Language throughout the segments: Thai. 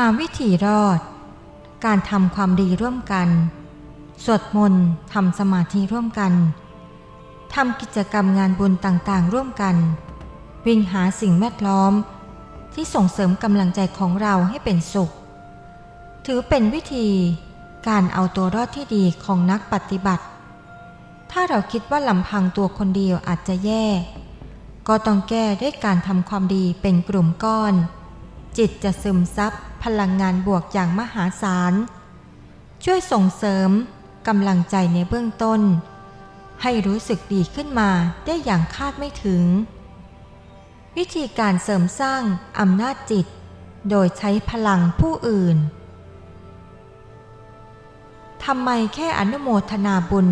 หาวิธีรอด การทำความดีร่วมกัน สวดมนต์ทำสมาธิร่วมกันทำกิจกรรมงานบุญต่างๆ ร่วมกัน วิ่งหาสิ่งแวดล้อม ที่ส่งเสริมกำลังใจของเราให้เป็นสุข ถือเป็นวิธีการเอาตัวรอดที่ดีของนักปฏิบัติ ถ้าเราคิดว่าลำพังตัวคนเดียวอาจจะแย่ ก็ต้องแก้ด้วยการทำความดีเป็นกลุ่มก้อน จิตจะซึมซับพลังงานบวกอย่างมหาศาล ช่วยส่งเสริมกำลังใจในเบื้องต้น ให้รู้สึกดีขึ้นมาได้อย่างคาดไม่ถึง วิธีการเสริมสร้างอำนาจจิต โดยใช้พลังผู้อื่นทำไมแค่อนุโมทนาบุญ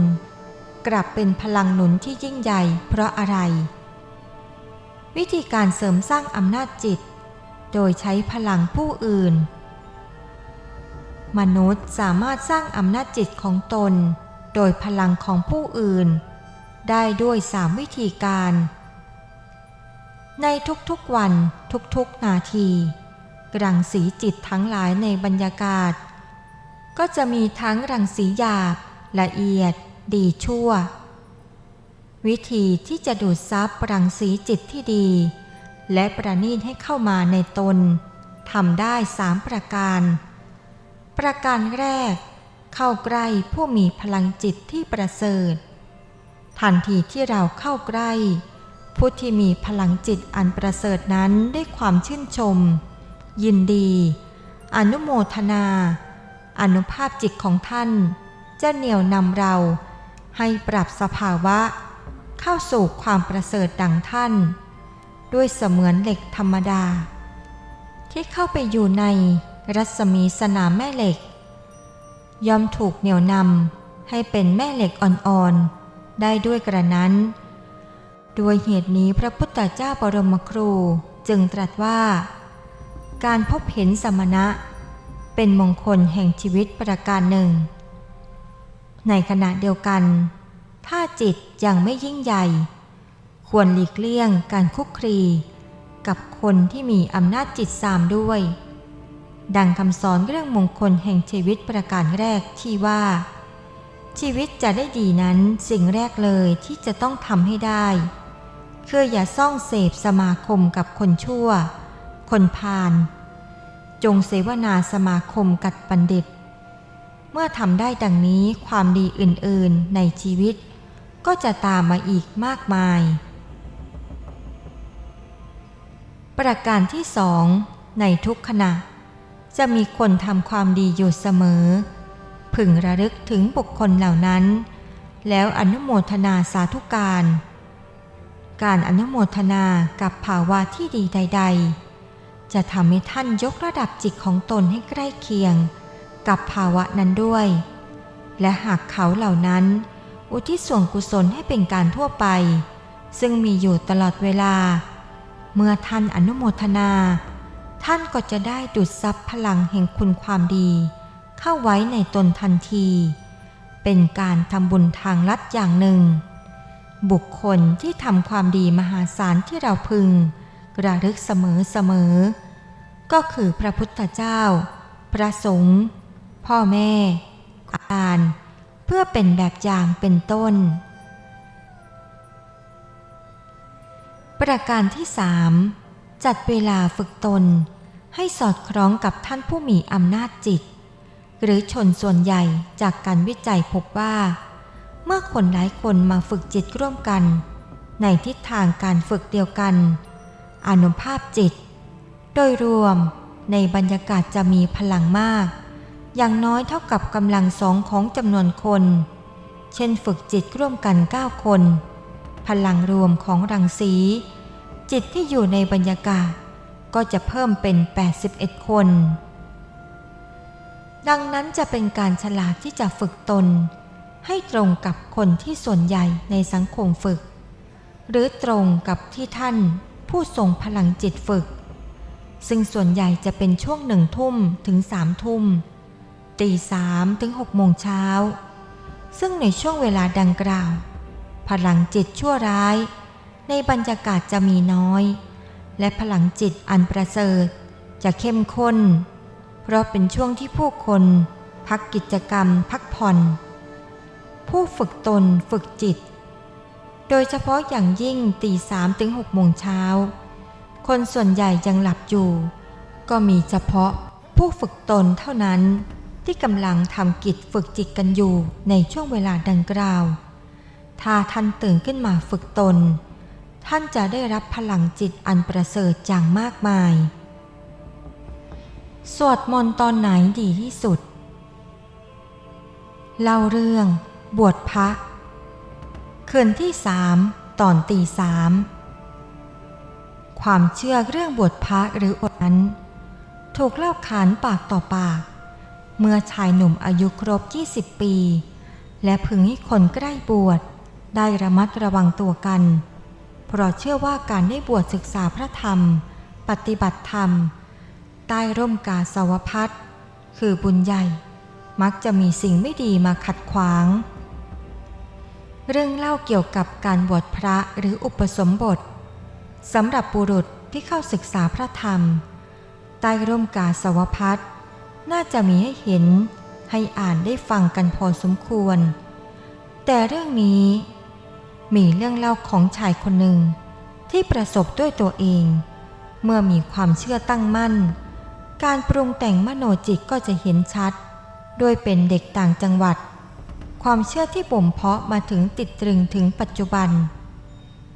กลับเป็นพลังหนุนที่ยิ่งใหญ่เพราะอะไร วิธีการเสริมสร้างอำนาจจิต โดยใช้พลังผู้อื่น มนุษย์สามารถสร้างอำนาจจิตของตน โดยพลังของผู้อื่น ได้ด้วยสามวิธีการ ในทุกๆวันทุกๆนาทีรังสีจิตทั้งหลายในบรรยากาศ ก็จะมีทั้งรังสีหยาบ ละเอียด ดีชั่ว วิธีที่จะดูดซับรังสีจิตที่ดี และประณีตให้เข้ามาในตนทำได้สามประการ ประการแรก เข้าใกล้ผู้มีพลังจิตที่ประเสริฐ ทันทีที่เราเข้าใกล้ ผู้ที่มีพลังจิตอันประเสริฐนั้นด้วยความชื่นชม ยินดี อนุโมทนา อนุภาพจิตของท่าน จะเหนี่ยวนำเราให้ปรับสภาวะ เข้าสู่ความประเสริฐดังท่าน ด้วยเสมือนเหล็กธรรมดา ที่เข้าไปอยู่ในรัศมีสนามแม่เหล็ก ย่อมถูกเหนี่ยวนำให้เป็นแม่เหล็กอ่อนๆ ได้ด้วยกระนั้น ด้วยเหตุนี้พระพุทธเจ้าบรมครูจึงตรัสว่า การพบเห็นสมณะ เป็นมงคลแห่งชีวิตประการหนึ่ง ในขณะเดียวกัน ถ้าจิตยังไม่ยิ่งใหญ่ ควรหลีกเลี่ยงการคุกคลีกับคนที่มีอำนาจจิตสามด้วย ดังคำสอนเรื่องมงคลแห่งชีวิตประการแรกที่ว่า ชีวิตจะได้ดีนั้นสิ่งแรกเลยที่จะต้องทำให้ได้ คืออย่าซ่องเสพสมาคมกับคนชั่ว คนพาลจงเสวนาสมาคมกัดบัณฑิต เมื่อทำได้ดังนี้ความดีอื่นๆในชีวิต ก็จะตามมาอีกมากมาย ประการที่สองในทุกขณะ จะมีคนทำความดีอยู่เสมอ พึงระลึกถึงบุคคลเหล่านั้น แล้วอนุโมทนาสาธุการ การอนุโมทนากับภาวะที่ดีใด ๆ จะทำให้ท่านยกระดับจิตของตนให้ใกล้เคียง กับภาวะนั้นด้วย และหากเขาเหล่านั้น อุทิศส่วนกุศลให้เป็นการทั่วไป ซึ่งมีอยู่ตลอดเวลา เมื่อท่านอนุโมทนา ท่านก็จะได้ดูดซับพลังแห่งคุณความดี เข้าไว้ในตนทันที เป็นการทำบุญทางลัดอย่างหนึ่ง บุคคลที่ทำความดีมหาศาลที่เราพึงระลึกเสมอเสมอ ก็คือพระพุทธเจ้า พระสงฆ์พ่อแม่อาจารย์เพื่อเป็นแบบอย่างเป็นต้น ประการที่สามจัดเวลาฝึกตน ให้สอดคล้องกับท่านผู้มีอำนาจจิต หรือชนส่วนใหญ่จากการวิจัยพบว่า เมื่อคนหลายคนมาฝึกจิตร่วมกัน ในทิศทางการฝึกเดียวกัน อนุภาพจิต โดยรวมในบรรยากาศจะมีพลังมาก อย่างน้อยเท่ากับกำลังสองของจำนวนคน เช่นฝึกจิตร่วมกัน 9 คน พลังรวมของรังสี จิตที่อยู่ในบรรยากาศก็จะเพิ่มเป็น 81 คน ดังนั้นจะเป็นการฉลาดที่จะฝึกตน ให้ตรงกับคนที่ส่วนใหญ่ในสังคมฝึก หรือตรงกับที่ท่านผู้ทรงพลังจิตฝึก ซึ่งส่วนใหญ่จะเป็นช่วงหนึ่งทุ่มถึงสามทุ่มตีสามถึงหกโมงเช้า ซึ่งในช่วงเวลาดังกล่าว พลังจิตชั่วร้าย ในบรรยากาศจะมีน้อย และพลังจิตอันประเสริฐจะเข้มข้น เพราะเป็นช่วงที่ผู้คนพักกิจกรรมพักผ่อน ผู้ฝึกตนฝึกจิต โดยเฉพาะอย่างยิ่งตีสามถึงหกโมงเช้า คนส่วนใหญ่ยังหลับอยู่ ก็มีเฉพาะผู้ฝึกตนเท่านั้นที่กำลังทำกิจฝึกจิตกันอยู่ในช่วงเวลาดังกล่าว ถ้าท่านตื่นขึ้นมาฝึกตน ท่านจะได้รับพลังจิตอันประเสริฐอย่างมากมาย สวดมนต์ตอนไหนดีที่สุด เล่าเรื่อง บวชพระคืนที่สามตอนตีสามความเชื่อเรื่องบวชพระหรืออดนั้น ถูกเล่าขานปากต่อปาก เมื่อชายหนุ่มอายุครบ 20 ปี และพึงให้คนใกล้บวชได้ระมัดระวังตัวกัน เพราะเชื่อว่าการได้บวชศึกษาพระธรรม ปฏิบัติธรรม ใต้ร่มกาสาวพัดคือบุญใหญ่ มักจะมีสิ่งไม่ดีมาขัดขวาง เรื่องเล่าเกี่ยวกับการบวชพระหรืออุปสมบทสำหรับบุรุษที่เข้าศึกษาพระธรรม ใต้ร่มกาสาวพัดน่าจะมีให้เห็นให้อ่านได้ฟังกันพอสมควร แต่เรื่องนี้ มีเรื่องเล่าของชายคนหนึ่งที่ประสบด้วยตัวเอง เมื่อมีความเชื่อตั้งมั่น การปรุงแต่งมโนจิตก็จะเห็นชัดโดยเป็นเด็กต่างจังหวัด ความเชื่อที่บ่มเพาะมาถึงติดตรึงถึงปัจจุบัน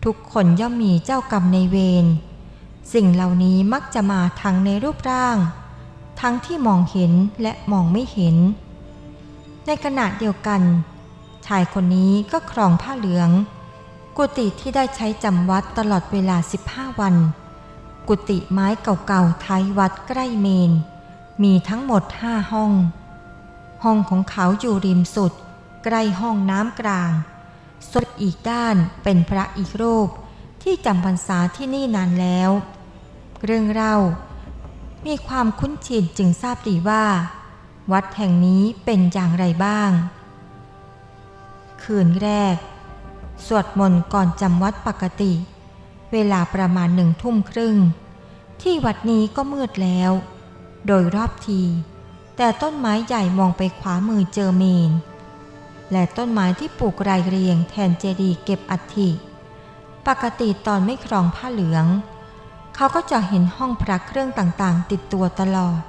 ทุกคนย่อมมีเจ้ากรรมในเวรสิ่งเหล่านี้มักจะมาทั้งในรูปร่าง ทั้งที่มองเห็นและมองไม่เห็น ในขณะเดียวกัน ชายคนนี้ก็ครองผ้าเหลือง กุฏิที่ได้ใช้จำวัดตลอดเวลา 15 วัน กุฏิไม้เก่าๆท้ายวัดใกล้เมน มีทั้งหมดห้าห้อง ห้องของเขาอยู่ริมสุด ใกล้ห้องน้ำกลางส่วนอีกด้านเป็นพระอีกรูปที่จำพรรษาที่นี่นานแล้ว เรื่องเล่า มีความคุ้นชินจึงทราบดีว่า วัดแห่งนี้เป็นอย่างไรบ้าง คืนแรก สวดมนต์ก่อนจำวัดปกติ เวลาประมาณหนึ่งทุ่มครึ่ง ที่วัดนี้ก็มืดแล้ว โดยรอบที แต่ต้นไม้ใหญ่มองไปขวามือเจอเมน และต้นไม้ที่ปลูกรายเรียงแทนเจดีเก็บอัฐิปกติตอนไม่ครองผ้าเหลือง เขาก็จะเห็นห้องพระเครื่องต่างๆ ติดตัวตลอด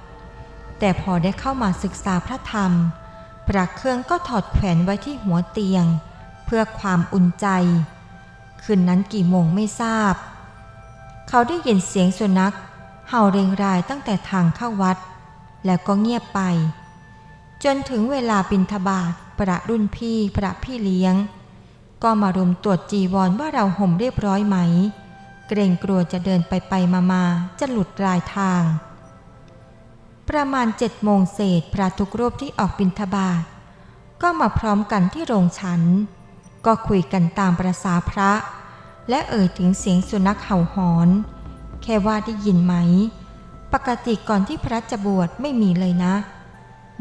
แต่พอได้เข้ามาศึกษาพระธรรม พระเครื่องก็ถอดแขวนไว้ที่หัวเตียง เพื่อความอุ่นใจ คืนนั้นกี่โมงไม่ทราบ เขาได้ยินเสียงสุนัข เห่าเรียงรายตั้งแต่ทางเข้าวัด แล้วก็เงียบไป จนถึงเวลาบินทบาทประรุ่นพี่ประพี่เลี้ยง ก็มารุมตรวจจีวรว่าเราห่มเรียบร้อยไหม เกรงกลัวจะเดินไปไปมามาจะหลุดรายทาง ประมาณเจ็ดโมงเศษพระทุกรูปที่ออกบิณฑบาตก็มาพร้อมกันที่โรงฉัน ก็คุยกันตามประษาพระ และเอ่ยถึงเสียงสุนัขเห่าหอน แค่ว่าได้ยินไหม ปกติก่อนที่พระจะบวชไม่มีเลยนะ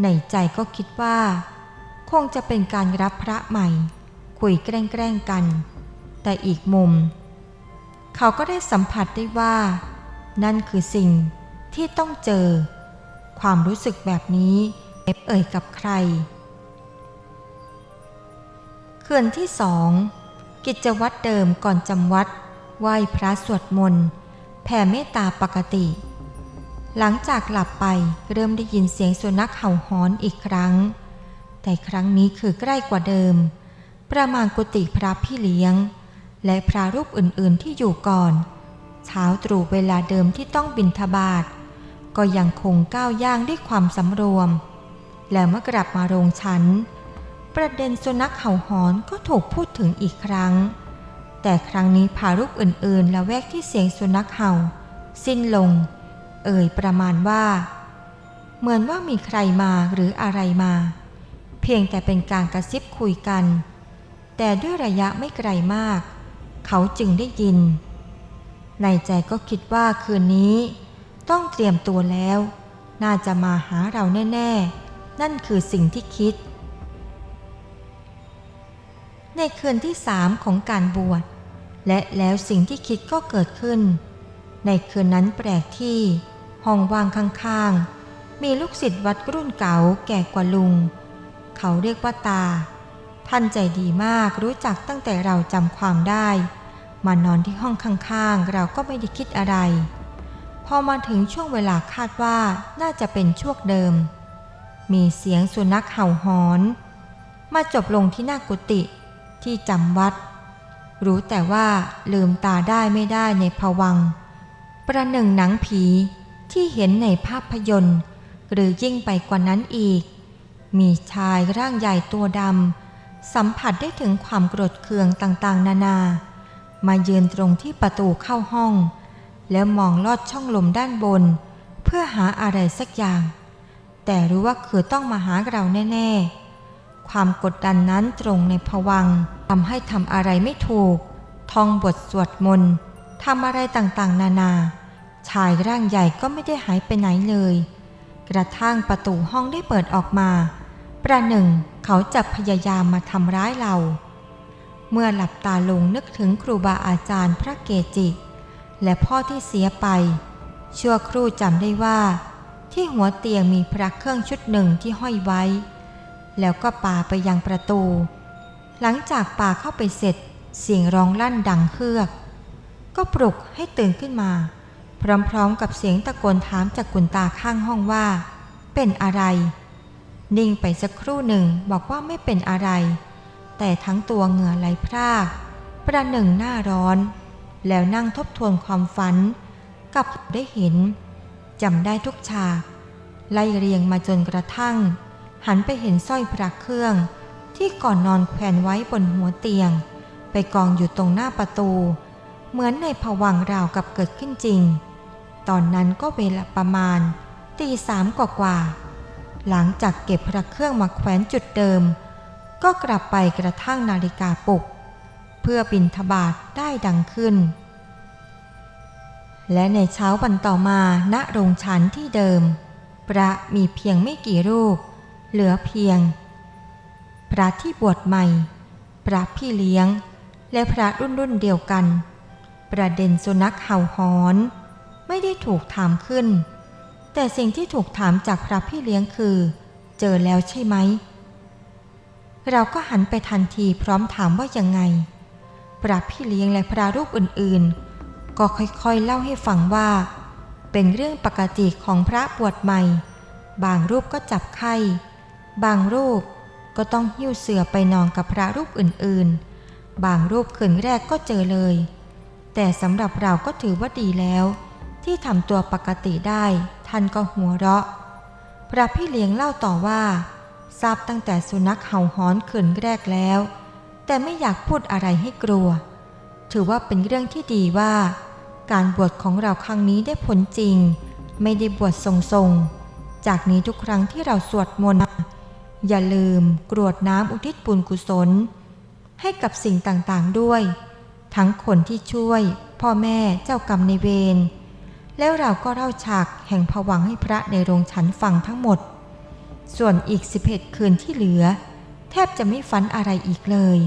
ในใจก็คิดว่า คงจะเป็นการรับพระใหม่ คุยแกล้งๆกัน แต่อีกมุม เขาก็ได้สัมผัสได้ว่า นั่นคือสิ่งที่ต้องเจอ ความรู้สึกแบบนี้เอ่ยกับใคร คืนที่สองกิจวัตรเดิมก่อนจำวัดไหว้พระสวดมนต์แผ่เมตตาปกติ หลังจากหลับไปเริ่มได้ยินเสียงสุนัขเห่าหอนอีกครั้ง แต่ครั้งนี้คือใกล้กว่าเดิม ประมาณกุฏิพระพี่เลี้ยง และพระรูปอื่นๆที่อยู่ก่อน เช้าตรู่เวลาเดิมที่ต้องบินทบาทก็ยังคงก้าวย่างด้วยความสำรวม แล้วเมื่อกลับมาโรงฉัน ประเด็นสุนัขเห่าหอนก็ถูกพูดถึงอีกครั้ง แต่ครั้งนี้พารูปอื่นๆและแวกที่เสียงสุนัขเห่า สิ้นลง เอ่ยประมาณว่า เหมือนว่ามีใครมาหรืออะไรมา เพียงแต่เป็นการกระซิบคุยกัน แต่ด้วยระยะไม่ไกลมาก เขาจึงได้ยิน ในใจก็คิดว่าคืนนี้ ต้องเตรียมตัวแล้ว น่าจะมาหาเราแน่ ๆ นั่นคือสิ่งที่คิด ในคืนที่สามของการบวช และแล้วสิ่งที่คิดก็เกิดขึ้น ในคืนนั้นแปลกที่ห้องว่างข้างๆ มีลูกศิษย์วัดรุ่นเก่าแก่กว่าลุง เขาเรียกว่าตา ท่านใจดีมากรู้จักตั้งแต่เราจำความได้ มานอนที่ห้องข้างๆ เราก็ไม่ได้คิดอะไร พอมาถึงช่วงเวลาคาดว่าน่าจะเป็นช่วงเดิม มีเสียงสุนัขเห่าหอน มาจบลงที่หน้ากุฏิ ที่จำวัด รู้แต่ว่าลืมตาได้ไม่ได้ในภวัง ประหนึ่งหนังผีที่เห็นในภาพยนตร์ หรือยิ่งไปกว่านั้นอีก มีชายร่างใหญ่ตัวดำสัมผัสได้ถึงความโกรธเคืองต่างๆ นานา มายืนตรงที่ประตูเข้าห้อง แล้วมองลอดช่องลมด้านบน เพื่อหาอะไรสักอย่าง แต่รู้ว่าคือต้องมาหาเราแน่ ๆ ความกดดันนั้นตรงในภวังทำให้ทำอะไรไม่ถูก ท่องบทสวดมนต์ทำอะไรต่างๆ นานา ชายร่างใหญ่ก็ไม่ได้หายไปไหนเลย กระทั่งประตูห้องได้เปิดออกมา ประหนึ่งเขาจะพยายามมาทำร้ายเรา เมื่อหลับตาลงนึกถึงครูบาอาจารย์พระเกจิ และพ่อที่เสียไป ชั่วครู่จำได้ว่า ที่หัวเตียงมีพระเครื่องชุดหนึ่งที่ห้อยไว้ แล้วก็ป่าไปยังประตู หลังจากป่าเข้าไปเสร็จ เสียงร้องลั่นดังเฮือก ก็ปลุกให้ตื่นขึ้นมา พร้อมๆกับเสียงตะโกนถามจากกุนตาข้างห้องว่า เป็นอะไร นิ่งไปสักครู่หนึ่งบอกว่าไม่เป็นอะไร แต่ทั้งตัวเหงื่อไหลพราก ประหนึ่งหน้าร้อน แล้วนั่งทบทวนความฝัน กับได้เห็นจำได้ทุกฉากไล่เรียงมาจนกระทั่ง หันไปเห็นสร้อยพระเครื่อง ที่ก่อนนอนแขวนไว้บนหัวเตียง ไปกองอยู่ตรงหน้าประตู เหมือนในผวังราวกับเกิดขึ้นจริง ตอนนั้นก็เวลาประมาณตีสามกว่าๆหลังจากเก็บพระเครื่องมาแขวนจุดเดิม ก็กลับไปกระทั่งนาฬิกาปลุก เพื่อบินทบาทได้ดังขึ้น และในเช้าวันต่อมาณโรงฉันที่เดิม พระมีเพียงไม่กี่รูป เหลือเพียง พระที่บวชใหม่ พระพี่เลี้ยง และพระรุ่นรุ่นเดียวกัน ประเด็นสุนัขเห่าหอน ไม่ได้ถูกถามขึ้น แต่สิ่งที่ถูกถามจากพระพี่เลี้ยงคือ เจอแล้วใช่ไหม เราก็หันไปทันทีพร้อมถามว่ายังไง พระพี่เลี้ยงและพระรูปอื่นๆ ก็ค่อยๆเล่าให้ฟังว่า เป็นเรื่องปกติของพระบวชใหม่บางรูปก็จับไข้ บางรูปก็ต้องหิ้วเสือไปนอนกับพระรูปอื่นๆ บางรูปคืนแรกก็เจอเลย แต่สำหรับเราก็ถือว่าดีแล้ว ที่ทำตัวปกติได้ ท่านก็หัวเราะ พระพี่เลี้ยงเล่าต่อว่า ทราบตั้งแต่สุนัขเห่าหอนขืนแรกแล้ว แต่ไม่อยากพูดอะไรให้กลัว ถือว่าเป็นเรื่องที่ดีว่า การบวชของเราครั้งนี้ได้ผลจริง ไม่ได้บวชทรงๆ จากนี้ทุกครั้งที่เราสวดมนต์ อย่าลืมกรวดน้ำอุทิศบุญกุศล ให้กับสิ่งต่างๆด้วย ทั้งคนที่ช่วย พ่อแม่เจ้ากรรมในเวรแล้วเราก็เล่าฉากแห่งผวังให้พระในโรงฉันฟังทั้งหมด ส่วนอีกสิบเอ็ดคืนที่เหลือ แทบจะไม่ฝันอะไรอีกเลย